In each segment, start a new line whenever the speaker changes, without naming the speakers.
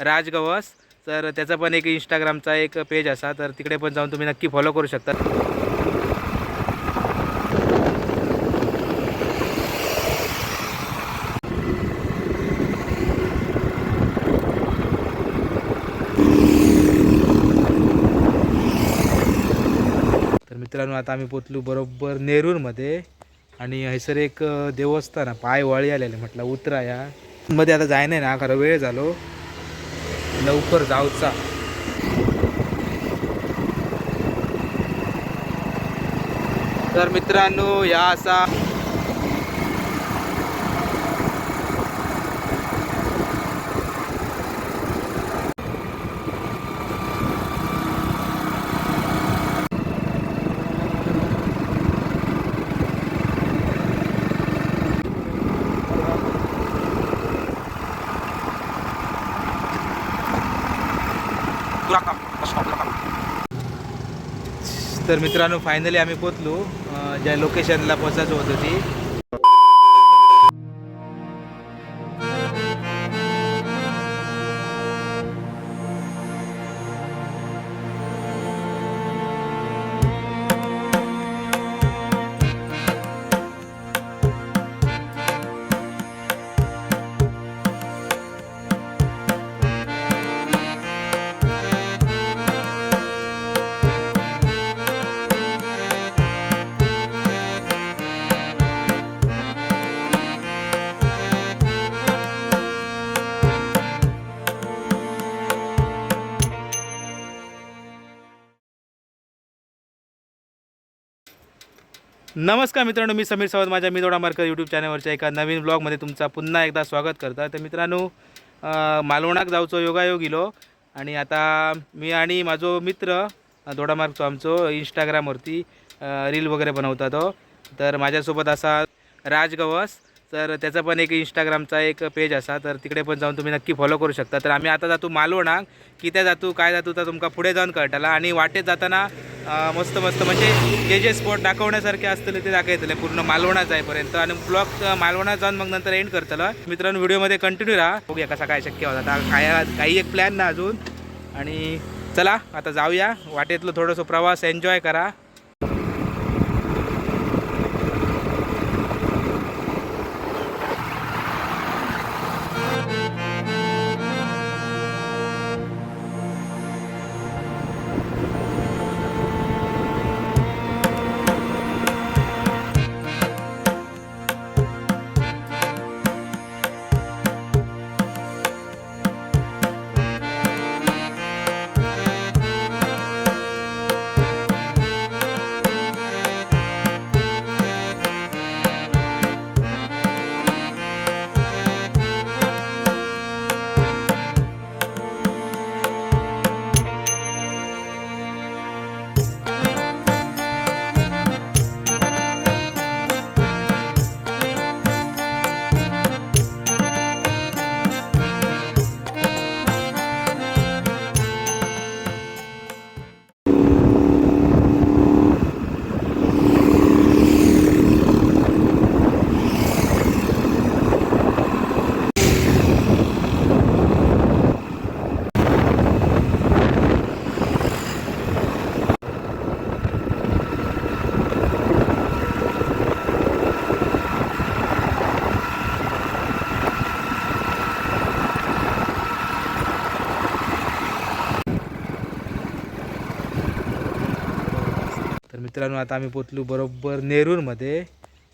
राजगवस. तर त्याचा पण एक इंस्टाग्रामचा एक पेज असा. तर तिकडे पण जाऊन तुम्ही नक्की फॉलो करू शकता. तर मित्रांनो आता आम्ही पोचलो बरोबर नेरूरमध्ये. आणि हैसर एक देवस्थान आहे, पाय वळी आलेले म्हटलं उतरा या मध्ये आता जाय नाही ना खरं वेळ झालो. लवकर जाऊचा तर मित्रांनो या असा तर मित्रांनो फायनली आम्ही पोचलो ज्या लोकेशनला पोचायचं होतं ती. नमस्कार मित्रांनो मी समीर सावंत. माझ्या मिदोडा मार्कर यूट्यूब चॅनलवरच्या एका नवीन ब्लॉगमध्ये तुमचा पुन्हा एकदा स्वागत करता तर मित्रांनो मालवणाक जाऊचो योगायोग इलो आणि आता मी आणि माझो मित्र अं, आमचो इंस्टाग्रामवरती रील वगैरे बनवता तो हो. तर माझ्यासोबत असा राज गवस तर त्याचा पण एक इंस्टाग्रामचा एक पेज असा तर तिकडे पण जाऊन तुम्ही नक्की फॉलो करू शकता. तर आम्ही आता जातो मालवणाक कित्या जातो काय जातो तर तुमका पुढे जाऊन कळटाला आणि वाटेत जाताना मस्त मस्त म्हणजे जे जे स्पॉट दाखवण्यासारखे असतले ते दाखवतले. पूर्ण मालवणा जाईपर्यंत आणि ब्लॉग मालवणात जाऊन मग नंतर एंड करतलं. मित्रांनो व्हिडिओमध्ये कंटिन्यू राहा. बघूया कसा काय शक्य होता. आता काय काही एक प्लॅन ना अजून. आणि चला आता जाऊया. वाटेतलं थोडंसं प्रवास एन्जॉय करा. मित्रांनो आता आम्ही पोचलो बरोबर नेरूरमध्ये.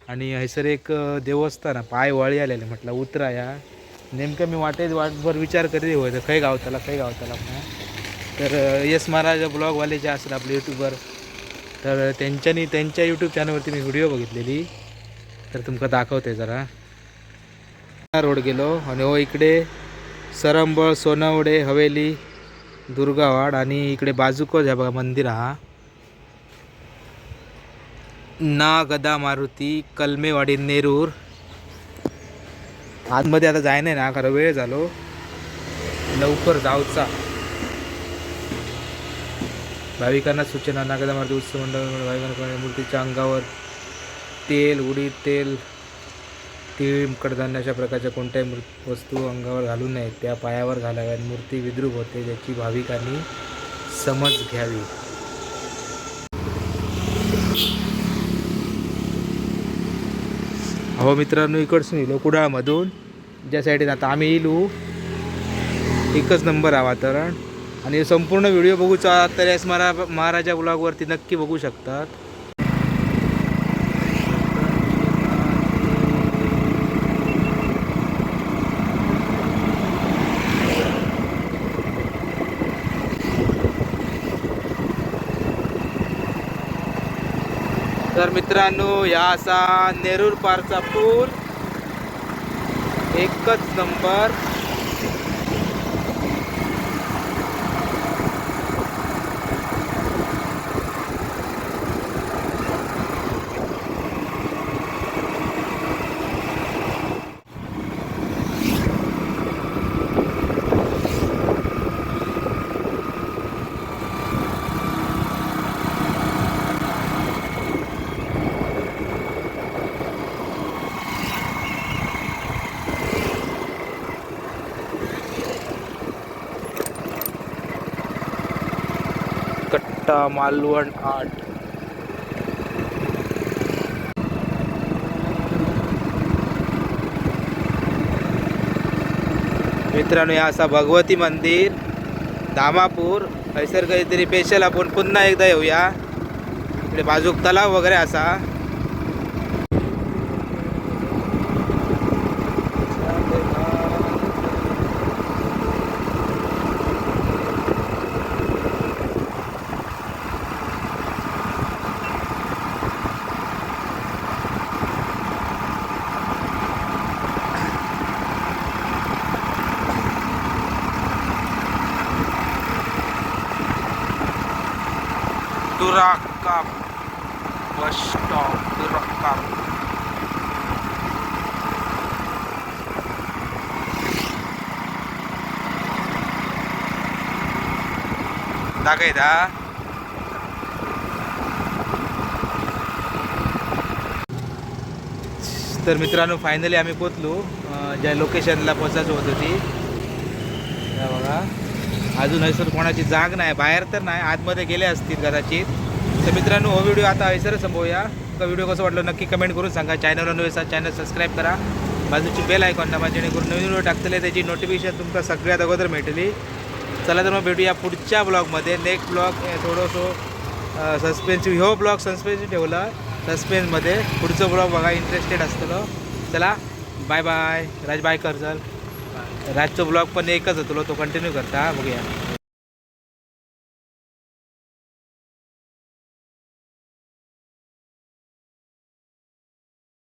आणि हैसर एक देवस्थान आहे, पाय वळी आलेले म्हटलं उतरा या. नेमकं मी वाटेत वाटभर विचार करीत होय तर खै गावताला खै गावताला म्हणून. तर यस महाराज ब्लॉगवाले जे असतात आपले यूट्यूबर तर त्यांच्यानी त्यांच्या यूट्यूब चॅनलवरती मी व्हिडिओ बघितलेली. तर तुमका दाखवते जरा. रोड गेलो आणि हो इकडे सरंबळ सोनवडे हवेली दुर्गावाड आणि इकडे बाजूकच आहे बघा मंदिर हा. नागदा मारुती कलमेवाडी नेरूर. आतमध्ये आता जाय नाही ना खरं वेळ झालो. लवकर जाऊचा. भाविकांना सूचना नागदा मारुती उत्सव मंडळ भाविकांना मूर्तीच्या अंगावर तेल उडीद तेल तीळ कडधान्य अशा प्रकारच्या कोणत्याही मृत वस्तू अंगावर घालू नयेत. त्या पायावर घालाव्यात. मूर्ती विद्रूप होते ज्याची भाविकांनी समज घ्यावी. हो मित्रांनो इकडसून येलो कुडाळमधून ज्या साईडीन आता आम्ही येलो एकच नंबर आहे वातावरण. आणि संपूर्ण व्हिडिओ बघूचा तर एस महारा महाराजा ब्लॉगवरती नक्की बघू शकतात. तर मित्रांनो या असा नेरूर पारचा पूल एकच नंबर मालवण आर्ट मित्रांनो हे असा भगवती मंदिर धामापूर हैसर काहीतरी स्पेशल आपण पुन्हा एकदा येऊया. इकडे बाजूक तलाव वगैरे असा. दुराका बस स्टॉप दुराका दाखयता तर मित्रांनो फायनली आम्ही पोचलो ज्या लोकेशनला पोचायचं होतं ती. बघा. अजून हैसर कोणाची जाग नाही बाहेर तर नाही. आतमध्ये गेले असतील कदाचित. तर मित्रांनो हो व्हिडिओ आता हैसरच संभवूया का व्हिडिओ कसं वाटलं नक्की कमेंट करून सांगा. चॅनलवर नव्हे असा चॅनल सबस्क्राईब करा. बाजूची बेल ऐकून दाबा जेणेकरून नवीन व्हिडिओ टाकतले त्याची नोटिफिकेशन तुमका सगळ्यात अगोदर भेटली चला तर मग भेटूया पुढच्या ब्लॉगमध्ये नेक्स्ट ब्लॉग थोडंसं सस्पेन्सिव्ह ह्यो ब्लॉग सस्पेन्सिव्ह ठेवला. सस्पेन्समध्ये पुढचं ब्लॉग बघा इंटरेस्टेड असतलो. चला बाय बाय राज बाय कर चल. राजचो ब्लॉग पण एकच होतो तो कंटिन्यू करता. बघूया.